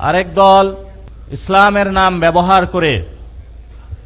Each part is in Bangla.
আরেক দল ইসলামের নাম ব্যবহার করে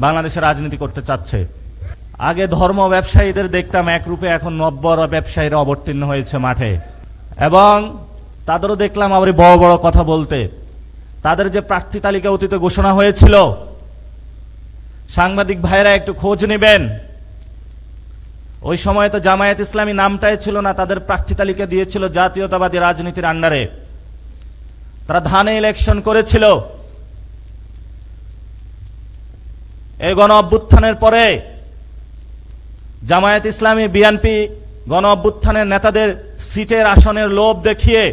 বাংলাদেশে রাজনীতি করতে চাচ্ছে। আগে ধর্ম ব্যবসায়ীদের দেখতাম একরূপে এখন নব্বর ব্যবসায়ীরা অবতীর্ণ হয়েছে মাঠে। এবং তাদেরও দেখলাম আবার বড় বড় কথা বলতে। তাদের যে প্রার্থী তালিকা অতীতে ঘোষণা হয়েছিল, সাংবাদিক ভাইরা একটু খোঁজ নেবেন। ওই সময় তো জামায়াত ইসলামী নামটাই ছিল না, তাদের প্রার্থী তালিকা দিয়েছিল জাতীয়তাবাদী রাজনীতির আন্ডারে। তারা ধানে ইলেকশন করেছিল। এই গণ অভ্যুত্থানের পরে জামায়াত ইসলামী বিএনপি গণ অভ্যুত্থানের নেতাদের সিটের আসনের লোভ দেখিয়ে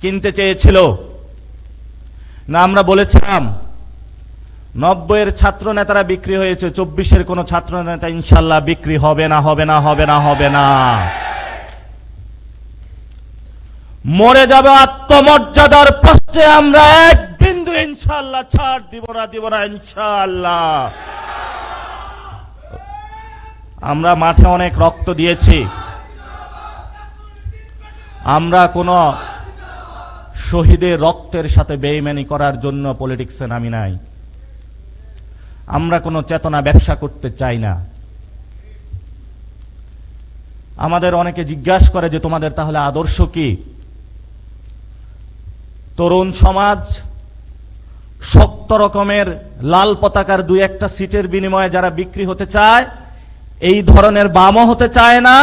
কিনতে চেয়েছিল। না, আমরা বলেছিলাম, নব্বইয়ের ছাত্র নেতারা বিক্রি হয়েছে, চব্বিশের কোন ছাত্র নেতা ইনশাল্লাহ বিক্রি হবে না হবে না হবে না হবে না। মরে যাবে আত্মমর্যাদার প্রশ্নে আমরা এক বিন্দু ইনশাল্লাহ ছাড় দিব না দিব না ইনশাল্লাহ আমরা মাঠে অনেক রক্ত দিয়েছি। আমরা কোনো শহীদের রক্তের সাথে বেইমানি করার জন্য পলিটিক্সে নামি নাই। আমরা কোনো চেতনা ব্যবসা করতে চাই না। আমাদের অনেকে জিজ্ঞাসা করে যে তোমাদের তাহলে আদর্শ কি? তরুণ সমাজ, শক্ত রকমের লাল পতাকার দুই একটা সিটের বিনিময়ে যারা বিক্রি হতে চায়, এই ধরনের বামও হতে চায় না।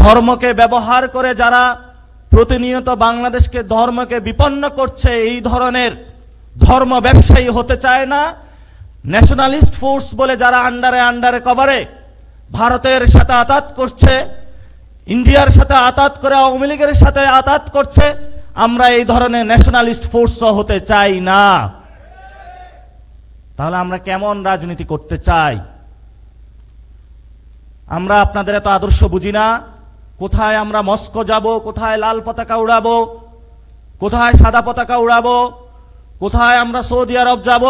ধর্মকে ব্যবহার করে যারা প্রতিনিয়ত বাংলাদেশকে ধর্মকে বিপন্ন করছে, এই ধরনের ধর্ম ব্যবসায়ী হতে চায় না। ন্যাশনালিস্ট ফোর্স বলে যারা আন্ডারে আন্ডারে কভারে ভারতের সাথে আতাত করছে, ইন্ডিয়ার সাথে আতাত করে আওয়ামী লীগের সাথে আতাত করছে আমরা এই ধরনের ন্যাশনালিস্ট ফোর্স হতে চাই না। তাহলে আমরা কেমন রাজনীতি করতে চাই? আমরা আপনাদের এত আদর্শ বুঝি না। কোথায় আমরা মস্কো যাব, কোথায় লাল পতাকা উড়াবো, কোথায় সাদা পতাকা উড়াবো, কোথায় আমরা সৌদি আরব যাব,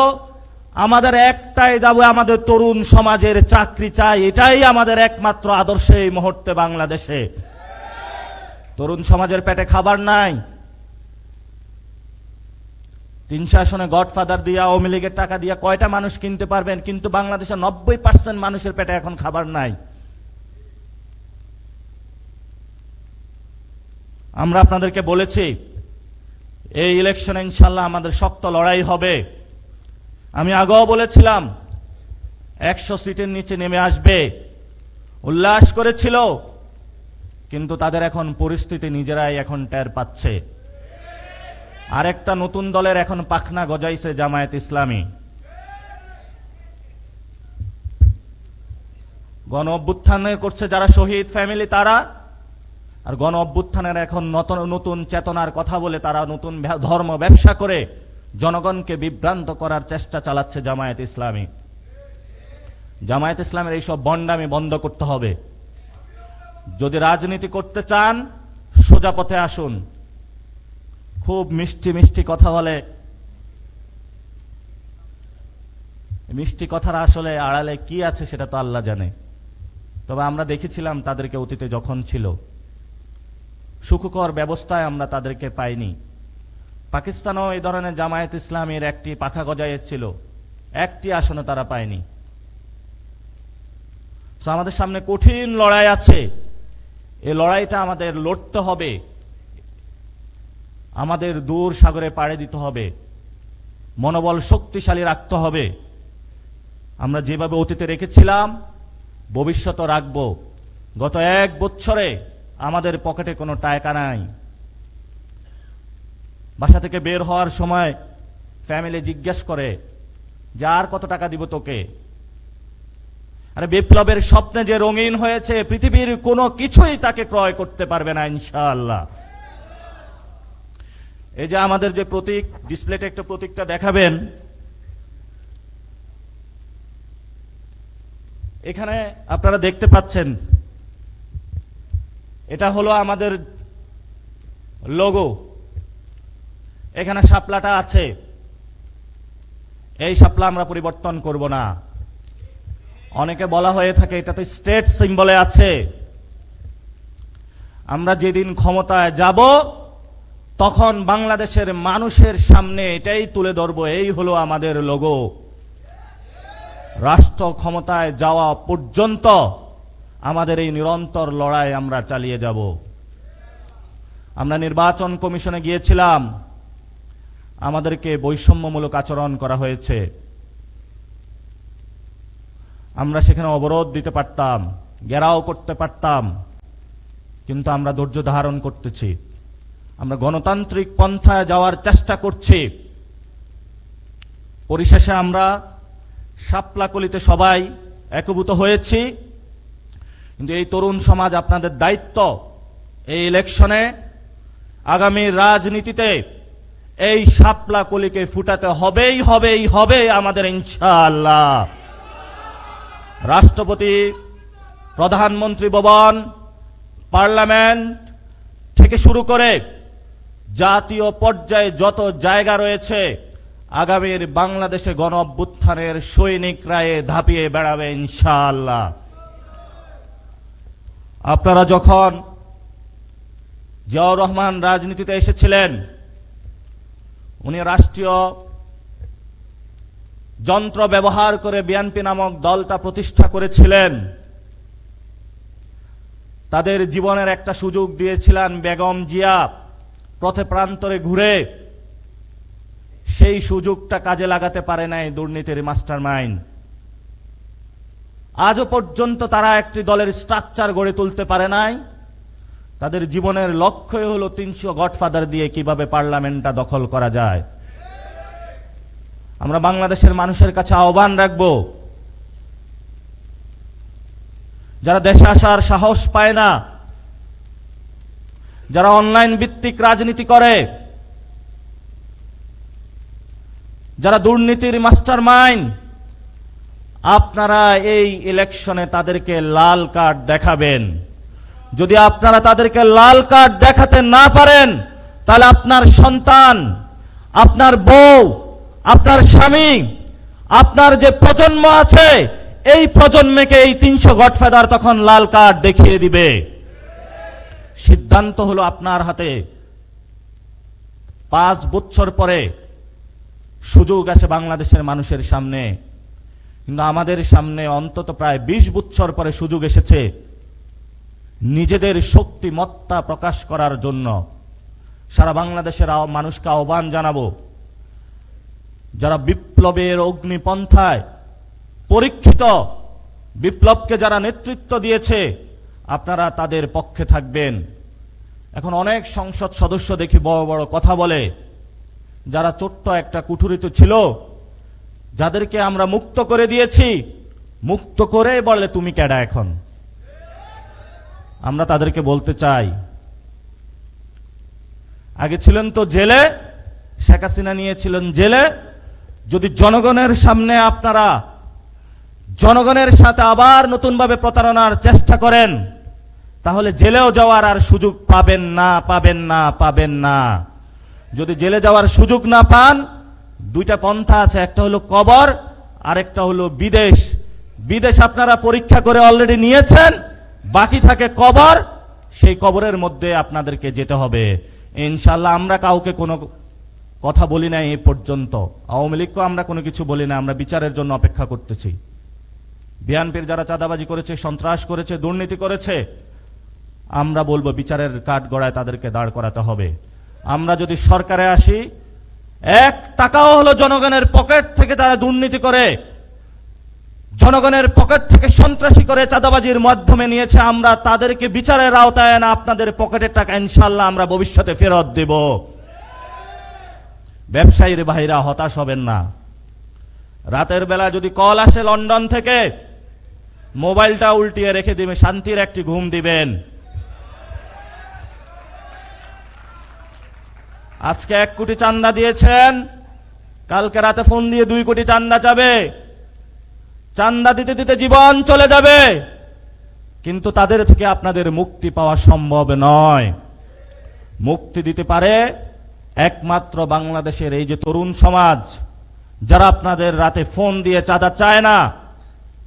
আমাদের একটাই যাব আমাদের তরুণ সমাজের চাকরি চাই, এটাই আমাদের একমাত্র আদর্শ এই মুহূর্তে বাংলাদেশে। তরুণ সমাজের পেটে খাবার নাই তিনশো আসনে গডফাদার দিয়ে, আওয়ামী লীগের টাকা দিয়ে কয়টা মানুষ কিনতে পারবেন? কিন্তু বাংলাদেশের নব্বই পার্সেন্ট মানুষের পেটে এখন খাবার নাই। আমরা আপনাদেরকে বলেছি, এই ইলেকশনে ইনশাল্লাহ আমাদের শক্ত লড়াই হবে। আমি আগেও বলেছিলাম, একশো সিটের নিচে নেমে আসবে। উল্লাস করেছিল, কিন্তু তাদের এখন পরিস্থিতি নিজেরাই এখন টের পাচ্ছে। আরেকটা নতুন দলের এখন পাখনা গজাইছে জামায়াত ইসলামী। গণ অভ্যুত্থানে করছে যারা শহীদ ফ্যামিলি তারা, আর গণ অভ্যুত্থানের এখন নতুন নতুন চেতনার কথা বলে তারা নতুন ধর্ম ব্যবসা করে জনগণকে বিভ্রান্ত করার চেষ্টা চালাচ্ছে জামায়াত ইসলামী। জামায়াত ইসলামের এইসব বন্ডামি বন্ধ করতে হবে। যদি রাজনীতি করতে চান, সোজা পথে আসুন। খুব মিষ্টি মিষ্টি কথা বলে। মিষ্টি কথার আসলে আড়ালে কি আছে সেটা তো আল্লাহ জানে। তবে আমরা দেখেছিলাম তাদেরকে অতীতে যখন ছিল। সুখকর ব্যবস্থায় আমরা তাদেরকে পাইনি। পাকিস্তানও এই ধরনের জামায়াত ইসলামের একটি পাখা গজাইয়েছিল একটি আসনে তারা পায়নি। আমাদের সামনে কঠিন লড়াই আছে। এই লড়াইটা আমাদের লড়তে হবে। আমাদের দূর সাগরে পাড়ে দিতে হবে। মনোবল শক্তিশালী রাখতে হবে। আমরা যেভাবে অতীতে রেখেছিলাম ভবিষ্যৎ রাখব। গত এক বছরে আমাদের পকেটে কোনো টাকা নাই। বাসা থেকে বের হওয়ার সময় ফ্যামিলি জিজ্ঞেস করে, যে আর কত টাকা দিব তোকে? আরে বিপ্লবের স্বপ্নে যে রঙিন হয়েছে, পৃথিবীর কোনো কিছুই তাকে ক্রয় করতে পারবে না, ইনশাআল্লাহ। এই যে আমাদের যে প্রতীক ডিসপ্লেতে একটা প্রতীকটা দেখাবেন। এখানে আপনারা দেখতে পাচ্ছেন, এটা হলো আমাদের লোগো এখানে শাপলাটা আছে। এই সাপলা আমরা পরিবর্তন করব না। অনেকে বলা হয়ে থাকে, এটা তো স্টেট সিম্বলে আছে। আমরা যেদিন ক্ষমতায় যাব তখন বাংলাদেশের মানুষের সামনে এটাই তুলে ধরব, এই হলো আমাদের লোগো রাষ্ট্র ক্ষমতায় যাওয়া পর্যন্ত আমাদের এই নিরন্তর লড়াই আমরা চালিয়ে যাব। আমরা নির্বাচন কমিশনে গিয়েছিলাম। আমাদেরকে বৈষম্যমূলক আচরণ করা হয়েছে। আমরা সেখানে অবরোধ দিতে পারতাম, ঘেরাও করতে পারতাম, কিন্তু আমরা ধৈর্য ধারণ করতেছি। আমরা গণতান্ত্রিক পন্থায় যাওয়ার চেষ্টা করছি। পরিশেষে আমরা শাপলাকলিতে সবাই একভূত হয়েছি। কিন্তু এই তরুণ সমাজ আপনাদের দায়িত্ব এই ইলেকশনে। আগামী রাজনীতিতে এই শাপলা কলিকে ফুটাতে হবেই হবেই হবে আমাদের ইনশাআল্লাহ। রাষ্ট্রপতি, প্রধানমন্ত্রী ভবন, পার্লামেন্ট থেকে শুরু করে জাতীয় পর্যায়ে যত জায়গা রয়েছে, আগামীর বাংলাদেশে গণ অভ্যুত্থানের সৈনিকরায়ে ধাপিয়ে বেড়াবে ইনশাআল্লাহ। আপনারা যখন জিয়াউর রহমান রাজনীতিতে এসেছিলেন, উনি রাষ্ট্রীয় যন্ত্র ব্যবহার করে বিএনপি নামক দলটা প্রতিষ্ঠা করেছিলেন। তাদের জীবনের একটা সুযোগ দিয়েছিলেন বেগম জিয়া। পথে প্রান্তরে ঘুরে সেই সুযোগটা কাজে লাগাতে পারে নাই দুর্নীতির মাস্টার মাইন্ড আজও পর্যন্ত তারা একটি দলের স্ট্রাকচার গড়ে তুলতে পারে নাই। তাদের জীবনের লক্ষ্যই হলো তিনশো গডফাদার দিয়ে কীভাবে পার্লামেন্টটা দখল করা যায়। আমরা বাংলাদেশের মানুষের কাছে আহ্বান রাখব, যারা দেশে আসার সাহস পায় না যারা অনলাইন ভিত্তিক রাজনীতি করে, যারা দুর্নীতির মাস্টার মাইন্ড আপনারা এই ইলেকশনে তাদেরকে লাল কার্ড দেখাবেন। যদি আপনারা তাদেরকে লাল কার্ড দেখাতে না পারেন, তাহলে আপনার সন্তান, আপনার বউ, আপনার স্বামী, আপনার যে প্রজন্ম আছে, এই প্রজন্মকে এই তিনশো গডফাদার তখন লাল কার্ড দেখিয়ে দিবে। সিদ্ধান্ত হলো আপনার হাতে। পাঁচ বছর পরে সুযোগ আছে বাংলাদেশের মানুষের সামনে। কিন্তু আমাদের সামনে অন্তত প্রায় বিশ বছর পরে সুযোগ এসেছে নিজেদের শক্তিমত্তা প্রকাশ করার জন্য। সারা বাংলাদেশের মানুষকে আহ্বান জানাব, যারা বিপ্লবের অগ্নিপন্থায় পরীক্ষিত, বিপ্লবকে যারা নেতৃত্ব দিয়েছে আপনারা তাদের পক্ষে থাকবেন। এখন অনেক সংসদ সদস্য দেখি বড় বড় কথা বলে। যারা ছোট্ট একটা কুঠুরিতে ছিল, যাদেরকে আমরা মুক্ত করে দিয়েছি, মুক্ত করে বলে তুমি কেডা এখন? আমরা তাদেরকে বলতে চাই, আগে ছিলেন তো জেলে, শেখ হাসিনা নিয়েছিলেন জেলে, যদি জনগণের সামনে আপনারা জনগণের সাথে আবার নতুনভাবে প্রতারণার চেষ্টা করেন, তাহলে জেলেও যাওয়ার আর সুযোগ পাবেন না পাবেন না পাবেন না। যদি জেলে যাওয়ার সুযোগ না পান, দুইটা পন্থা আছে, একটা হলো কবর আর একটা হলো বিদেশ। বিদেশ আপনারা পরীক্ষা করে অলরেডি নিয়েছেন, বাকি থাকে কবর, সেই কবরের মধ্যে আপনাদেরকে যেতে হবে। ইনশাল্লাহ আমরা কাউকে কোনো কথা বলি না এ পর্যন্ত। আওয়ামী লীগকেও আমরা কোনো কিছু বলি না, আমরা বিচারের জন্য অপেক্ষা করতেছি। বিএনপির যারা চাঁদাবাজি করেছে, সন্ত্রাস করেছে, দুর্নীতি করেছে, আমরা বলব বিচারের কাঠ গড়ায় তাদেরকে দাঁড় করাতে হবে। আমরা যদি সরকারে আসি, এক টাকাও হলো জনগণের পকেট থেকে তারা দুর্নীতি করে, জনগণের পকেট থেকে সন্ত্রাসী করে চাঁদাবাজির মাধ্যমে নিয়েছে, আমরা তাদেরকে বিচারের আওতায় না আপনাদের পকেটের টাকা ইনশাল্লাহ আমরা ভবিষ্যতে ফেরত দেব। ব্যবসায়ীর ভাইরা হতাশ হবেন না। রাতের বেলা যদি কল আসে লন্ডন থেকে মোবাইলটা উল্টিয়ে রেখে দিবে, শান্তির একটি ঘুম দিবেন। আজকে এক কোটি চান্দা দিয়েছেন, কালকে রাতে ফোন দিয়ে দুই কোটি চান্দা যাবে। চান্দা দিতে দিতে জীবন চলে যাবে। কিন্তু তাদের থেকে আপনাদের মুক্তি পাওয়া সম্ভব নয়। মুক্তি দিতে পারে একমাত্র বাংলাদেশের এই যে তরুণ সমাজ, যারা আপনাদের রাতে ফোন দিয়ে চাঁদা চায় না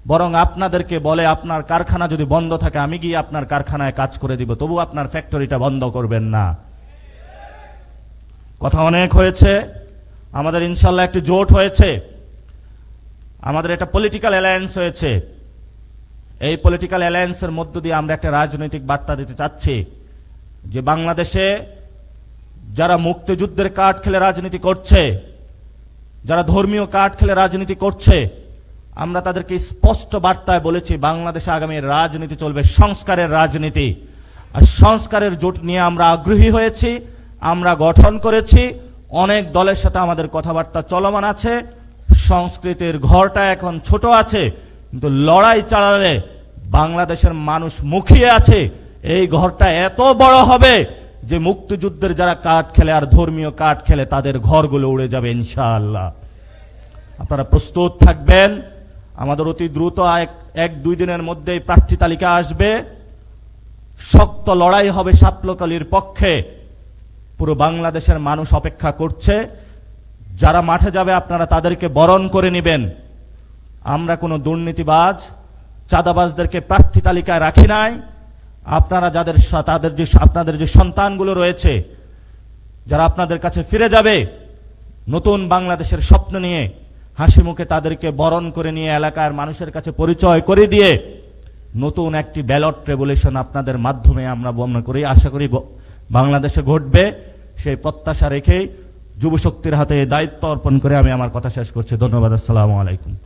বরং আপনাদেরকে বলে আপনার কারখানা যদি বন্ধ থাকে, আমি গিয়ে আপনার কারখানায় কাজ করে দিব। তবু আপনার ফ্যাক্টরিটা বন্ধ করবেন না। কথা অনেক হয়েছে। আমাদের ইনশাল্লাহ একটি জোট হয়েছে। আমাদের একটা পলিটিক্যাল অ্যালায়েন্স হয়েছে। এই পলিটিক্যাল অ্যালায়েন্সের মধ্য দিয়ে আমরা একটা রাজনৈতিক বার্তা দিতে চাচ্ছি যে বাংলাদেশে যারা মুক্তিযুদ্ধের কাঠ খেলে রাজনীতি করছে, যারা ধর্মীয় কাঠ খেলে রাজনীতি করছে আমরা তাদেরকে স্পষ্ট বার্তায় বলেছি, বাংলাদেশে আগামী রাজনীতি চলবে, সংস্কারের রাজনীতি। আর সংস্কারের জোট নিয়ে আমরা আগ্রহী হয়েছি, আমরা গঠন করেছি, অনেক দলের সাথে আমাদের কথাবার্তা চলমান আছে, সংস্কৃতির ঘরটা এখন ছোট আছে, কিন্তু লড়াই চালালে বাংলাদেশের মানুষ মুখিয়ে আছে, এই ঘরটা এত বড় হবে যে মুক্তিযুদ্ধের যারা কাঠ খেলে আর ধর্মীয় কাঠ খেলে তাদের ঘরগুলো উড়ে যাবে ইনশাআল্লাহ। আপনারা প্রস্তুত থাকবেন। আমাদের অতি দ্রুত এক এক, দুই দিনের মধ্যেই প্রার্থী তালিকা আসবে। শক্ত লড়াই হবে সাপলকালির পক্ষে। পুরো বাংলাদেশের মানুষ অপেক্ষা করছে। যারা মাঠে যাবে, আপনারা তাদেরকে বরণ করে নেবেন। আমরা কোনো দুর্নীতিবাজ, চাঁদাবাজদেরকে প্রার্থী তালিকায় রাখি নাই। আপনারা যাদের তাদের যে, আপনাদের যে সন্তানগুলো রয়েছে, যারা আপনাদের কাছে ফিরে যাবে, নতুন বাংলাদেশের স্বপ্ন নিয়ে হাসি মুখে তাদেরকে বরণ করে নিয়ে এলাকার মানুষের কাছে পরিচয় করে দিয়ে নতুন একটি ব্যালট রেগুলেশন আপনাদের মাধ্যমে আমরা মনে করি। আশা করি বাংলাদেশে ঘটবে। সেই প্রত্যাশা রেখেই যুবশক্তির হাতে দায়িত্ব অর্পণ করে আমি আমার কথা শেষ করছি। ধন্যবাদ। আসসালামু আলাইকুম।